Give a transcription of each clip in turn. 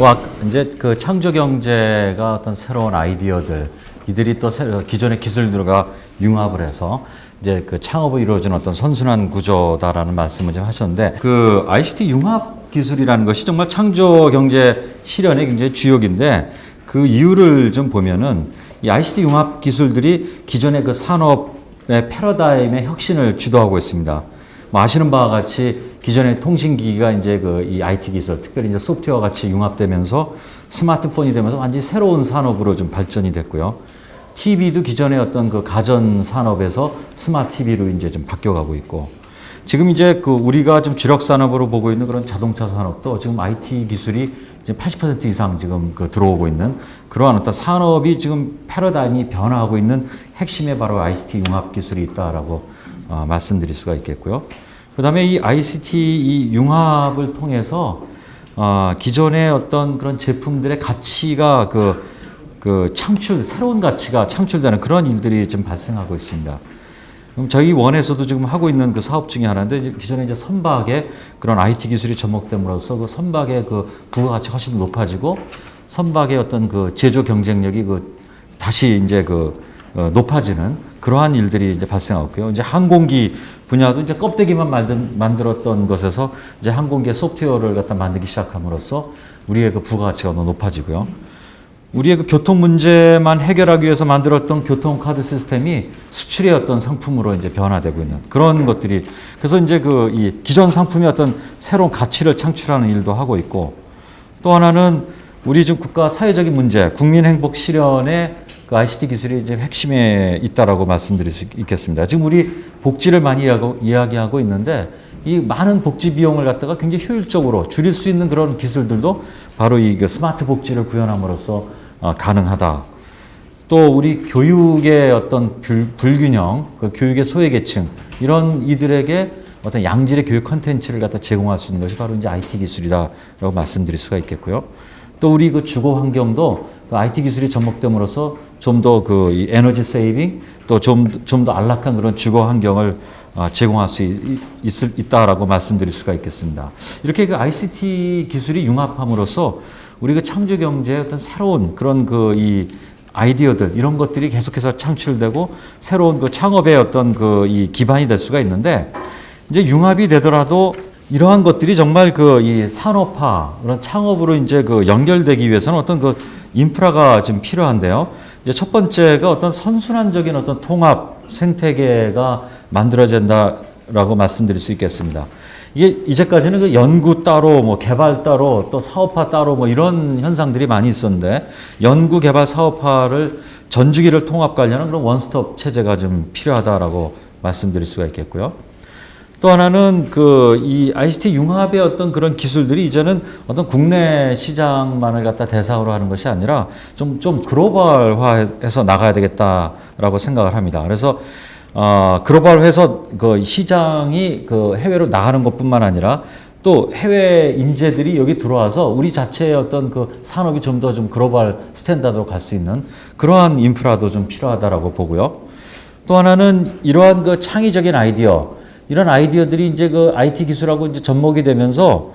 그 아- 이제 그 창조 경제가 어떤 새로운 아이디어들 이들이 또 새- 기존의 기술들과 융합을 해서 이제 그 창업을 이루어지는 어떤 선순환 구조다라는 말씀을 좀 하셨는데 그 ICT 융합 기술이라는 것이 정말 창조 경제 실현의 굉장히 주역인데 그 이유를 좀 보면은 이 ICT 융합 기술들이 기존의 그 산업의 패러다임의 혁신을 주도하고 있습니다. 뭐 아시는 바와 같이 기존의 통신기기가 이제 그 이 IT 기술, 특별히 이제 소프트웨어와 같이 융합되면서 스마트폰이 되면서 완전히 새로운 산업으로 좀 발전이 됐고요. TV도 기존의 어떤 그 가전 산업에서 스마트 TV로 이제 좀 바뀌어가고 있고 지금 이제 그 우리가 좀 주력 산업으로 보고 있는 그런 자동차 산업도 지금 IT 기술이 지금 80% 이상 지금 그 들어오고 있는 그러한 어떤 산업이 지금 패러다임이 변화하고 있는 핵심에 바로 ICT 융합 기술이 있다라고 어, 말씀드릴 수가 있겠고요. 그 다음에 이 ICT 이 융합을 통해서 어, 기존의 어떤 그런 제품들의 가치가 그, 그 창출 새로운 가치가 창출되는 그런 일들이 좀 발생하고 있습니다. 그럼 저희 원에서도 지금 하고 있는 그 사업 중에 하나인데 기존에 이제 선박에 그런 IT 기술이 접목됨으로써 그 선박의 그 부가가치가 훨씬 높아지고 선박의 어떤 그 제조 경쟁력이 그 다시 이제 그 어, 높아지는 그러한 일들이 이제 발생하고 있고요. 이제 항공기 분야도 이제 껍데기만 만든, 만들었던 것에서 이제 항공기의 소프트웨어를 갖다 만들기 시작함으로써 우리의 그 부가가치가 더 높아지고요. 우리의 그 교통 문제만 해결하기 위해서 만들었던 교통카드 시스템이 수출의 어떤 상품으로 이제 변화되고 있는 그런 것들이 그래서 이제 그 이 기존 상품이 어떤 새로운 가치를 창출하는 일도 하고 있고 또 하나는 우리 지금 국가 사회적인 문제, 국민 행복 실현의 그 ICT 기술이 이제 핵심에 있다라고 말씀드릴 수 있겠습니다. 지금 우리 복지를 많이 이야기하고, 있는데 이 많은 복지 비용을 갖다가 굉장히 효율적으로 줄일 수 있는 그런 기술들도 바로 이그 스마트 복지를 구현함으로써 어, 가능하다. 또 우리 교육의 어떤 불, 불균형, 그 교육의 소외계층 이런 이들에게 어떤 양질의 교육 컨텐츠를 갖다 제공할 수 있는 것이 바로 이제 IT 기술이다라고 말씀드릴 수가 있겠고요. 또 우리 그 주거 환경도 그 IT 기술이 접목됨으로써 좀 더 그 에너지 세이빙 또 좀 좀 더 안락한 그런 주거 환경을 어, 제공할 수 있, 있을, 있다라고 말씀드릴 수가 있겠습니다. 이렇게 그 ICT 기술이 융합함으로써 우리 그 창조 경제의 어떤 새로운 그런 그 이 아이디어들 이런 것들이 계속해서 창출되고 새로운 그 창업의 어떤 그 이 기반이 될 수가 있는데 이제 융합이 되더라도 이러한 것들이 정말 그 이 산업화 그런 창업으로 이제 그 연결되기 위해서는 어떤 그 인프라가 좀 필요한데요. 이제 첫 번째가 어떤 선순환적인 어떤 통합 생태계가 만들어진다라고 말씀드릴 수 있겠습니다. 이게 이제까지는 그 연구 따로 뭐 개발 따로 또 사업화 따로 뭐 이런 현상들이 많이 있었는데 연구 개발 사업화를 전주기를 통합 관련한 그런 원스톱 체제가 좀 필요하다라고 말씀드릴 수가 있겠고요. 또 하나는 그 이 ICT 융합의 어떤 그런 기술들이 이제는 어떤 국내 시장만을 갖다 대상으로 하는 것이 아니라 좀, 좀 글로벌화해서 나가야 되겠다라고 생각을 합니다. 그래서 어, 글로벌해서 그 시장이 그 해외로 나가는 것뿐만 아니라 또 해외 인재들이 여기 들어와서 우리 자체의 어떤 그 산업이 좀 더좀 글로벌 스탠다드로 갈 수 있는 그러한 인프라도 좀 필요하다라고 보고요. 또 하나는 이러한 그 창의적인 아이디어, 이런 아이디어들이 이제 그 IT 기술하고 이제 접목이 되면서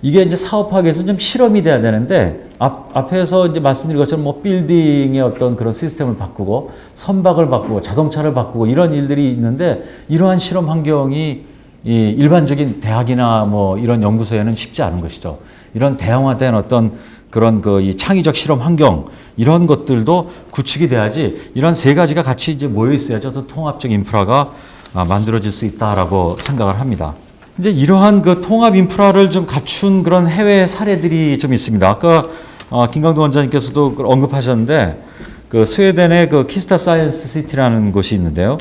이게 이제 사업하기 위해서 좀 실험이 돼야 되는데 앞, 앞에서 이제 말씀드린 것처럼 뭐 빌딩의 어떤 그런 시스템을 바꾸고 선박을 바꾸고 자동차를 바꾸고 이런 일들이 있는데 이러한 실험 환경이 이 일반적인 대학이나 뭐 이런 연구소에는 쉽지 않은 것이죠. 이런 대형화된 어떤 그런 그이 창의적 실험 환경 이런 것들도 구축이 돼야지 이런 세 가지가 같이 이제 모여 있어야지 어떤 통합적 인프라가 아, 만들어질 수 있다라고 생각을 합니다. 이제 이러한 그 통합 인프라를 좀 갖춘 그런 해외 사례들이 좀 있습니다. 아까 어, 김강도 원장님께서도 언급하셨는데 그 스웨덴의 그 키스타 사이언스 시티라는 곳이 있는데요.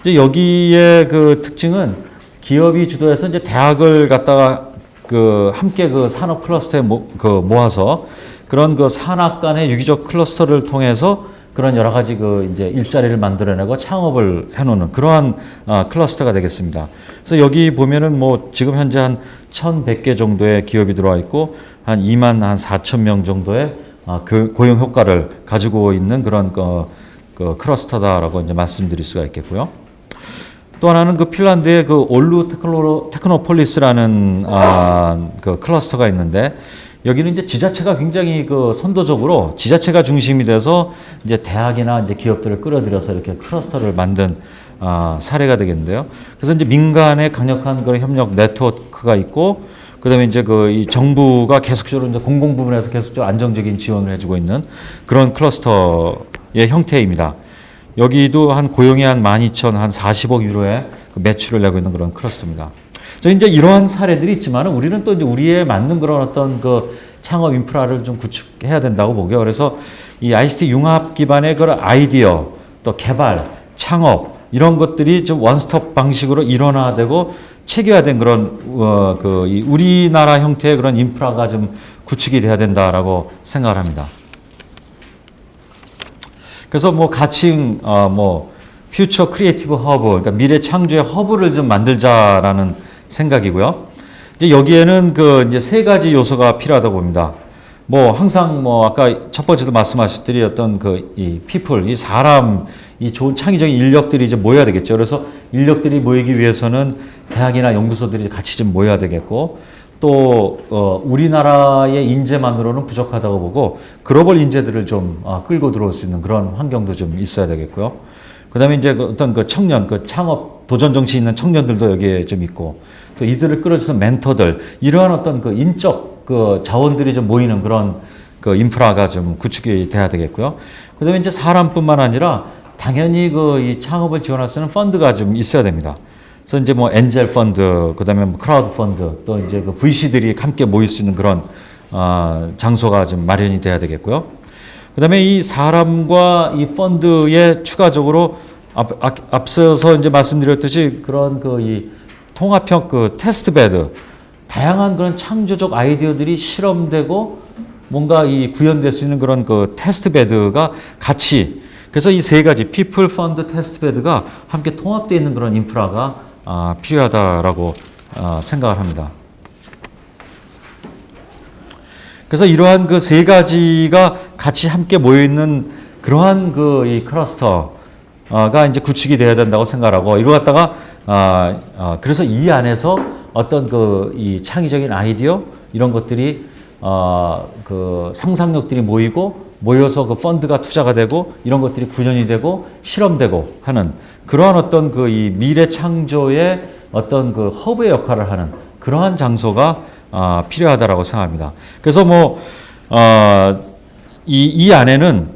이제 여기의 그 특징은 기업이 주도해서 이제 대학을 갖다가 그 함께 그 산업 클러스터에 모, 그 모아서 그런 그 산학 간의 유기적 클러스터를 통해서 그런 여러 가지 그 이제 일자리를 만들어내고 창업을 해놓는 그러한 아, 클러스터가 되겠습니다. 그래서 여기 보면은 뭐 지금 현재 한 1,100개 정도의 기업이 들어와 있고 한 2만 한 4천 명 정도의 아, 그 고용 효과를 가지고 있는 그런 그, 그 클러스터다라고 이제 말씀드릴 수가 있겠고요. 또 하나는 그 핀란드의 그 올루 테크노, 테크노폴리스라는 아, 그 클러스터가 있는데 여기는 이제 지자체가 굉장히 그 선도적으로 지자체가 중심이 돼서 이제 대학이나 이제 기업들을 끌어들여서 이렇게 클러스터를 만든 아, 사례가 되겠는데요. 그래서 이제 민간의 강력한 그런 협력 네트워크가 있고 그다음에 이제 그 이 정부가 계속적으로 이제 공공 부분에서 계속적으로 안정적인 지원을 해주고 있는 그런 클러스터의 형태입니다. 여기도 한 고용이 한 12,000, 한 40억 유로의 그 매출을 내고 있는 그런 클러스터입니다. 저 이제 이러한 사례들이 있지만은 우리는 또 이제 우리에 맞는 그런 어떤 그 창업 인프라를 좀 구축해야 된다고 보고요. 그래서 이 ICT 융합 기반의 그런 아이디어, 또 개발, 창업 이런 것들이 좀 원스톱 방식으로 일원화되고 체계화된 그런 어, 그이 우리나라 형태의 그런 인프라가 좀 구축이 돼야 된다라고 생각을 합니다. 그래서 뭐 가칭 어 뭐 퓨처 크리에이티브 허브 그러니까 미래 창조의 허브를 좀 만들자라는 생각이고요. 이제 여기에는 그 이제 세 가지 요소가 필요하다고 봅니다. 뭐 항상 뭐 아까 첫 번째도 말씀하셨듯이 어떤 그 이 피플 이 사람 이 좋은 창의적인 인력들이 이제 모여야 되겠죠. 그래서 인력들이 모이기 위해서는 대학이나 연구소들이 같이 좀 모여야 되겠고 또 어, 우리나라의 인재만으로는 부족하다고 보고 글로벌 인재들을 좀 아, 끌고 들어올 수 있는 그런 환경도 좀 있어야 되겠고요. 그다음에 이제 그 어떤 그 청년, 그 창업 도전 정치 있는 청년들도 여기에 좀 있고 또 이들을 끌어주는 멘토들 이러한 어떤 그 인적 그 자원들이 좀 모이는 그런 그 인프라가 좀 구축이 돼야 되겠고요. 그다음에 이제 사람뿐만 아니라 당연히 그 이 창업을 지원할 수 있는 펀드가 좀 있어야 됩니다. 그래서 이제 뭐 엔젤 펀드, 그다음에 뭐 크라우드 펀드, 또 이제 그 VC들이 함께 모일 수 있는 그런 어, 장소가 좀 마련이 돼야 되겠고요. 그다음에 이 사람과 이 펀드에 추가적으로 앞, 앞, 앞서서 이제 말씀드렸듯이 그런 그 이 통합형 그 테스트 베드 다양한 그런 창조적 아이디어들이 실험되고 뭔가 이 구현될 수 있는 그런 그 테스트 베드가 같이 그래서 이 세 가지 피플 펀드 테스트 베드가 함께 통합되어 있는 그런 인프라가 아, 필요하다라고 아, 생각을 합니다. 그래서 이러한 그 세 가지가 같이 함께 모여 있는 그러한 그 이 클러스터 가 이제 구축이 돼야 된다고 생각하고 이거 갖다가 아, 아 그래서 이 안에서 어떤 그 이 창의적인 아이디어 이런 것들이 어 그 상상력들이 모이고 모여서 그 펀드가 투자가 되고 이런 것들이 구현이 되고 실험되고 하는 그러한 어떤 그 이 미래 창조의 어떤 그 허브의 역할을 하는 그러한 장소가 아, 필요하다라고 생각합니다. 그래서 뭐, 어, 이, 이 안에는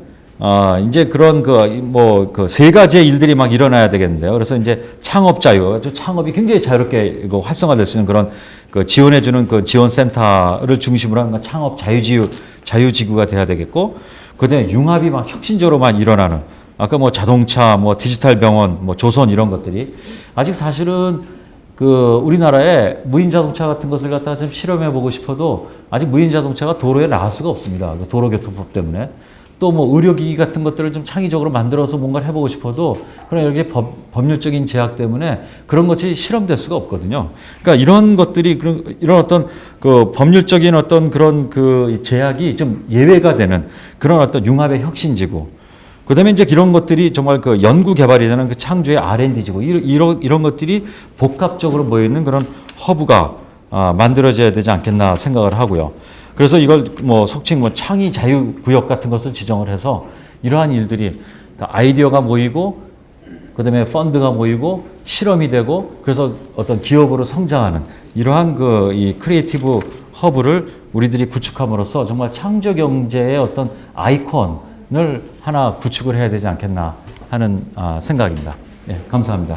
어, 이제 그런 그, 뭐, 그 세 가지의 일들이 막 일어나야 되겠는데요. 그래서 이제 창업 자유, 아주 창업이 굉장히 자유롭게 이거 활성화될 수 있는 그런 그 지원해주는 그 지원센터를 중심으로 하는 창업 자유지유, 자유지구가 돼야 되겠고, 그 다음에 융합이 막 혁신적으로만 일어나는, 아까 뭐 자동차, 뭐 디지털 병원, 뭐 조선 이런 것들이 아직 사실은 그 우리나라에 무인 자동차 같은 것을 갖다가 좀 실험해 보고 싶어도 아직 무인 자동차가 도로에 나올 수가 없습니다. 그 도로교통법 때문에. 또 뭐 의료기기 같은 것들을 좀 창의적으로 만들어서 뭔가를 해보고 싶어도 그런 여러 법, 법률적인 제약 때문에 그런 것이 실험될 수가 없거든요. 그러니까 이런 것들이 그런 이런 어떤 그 법률적인 어떤 그런 그 제약이 좀 예외가 되는 그런 어떤 융합의 혁신지구. 그다음에 이제 이런 것들이 정말 그 연구 개발이 되는 그 창조의 R&D지고 이런 이런 것들이 복합적으로 모여 있는 그런 허브가 아, 만들어져야 되지 않겠나 생각을 하고요. 그래서 이걸 뭐 속칭 뭐 창의 자유 구역 같은 것을 지정을 해서 이러한 일들이 아이디어가 모이고 그다음에 펀드가 모이고 실험이 되고 그래서 어떤 기업으로 성장하는 이러한 그 이 크리에이티브 허브를 우리들이 구축함으로써 정말 창조 경제의 어떤 아이콘을 하나 구축을 해야 되지 않겠나 하는 아, 생각입니다. 예, 감사합니다.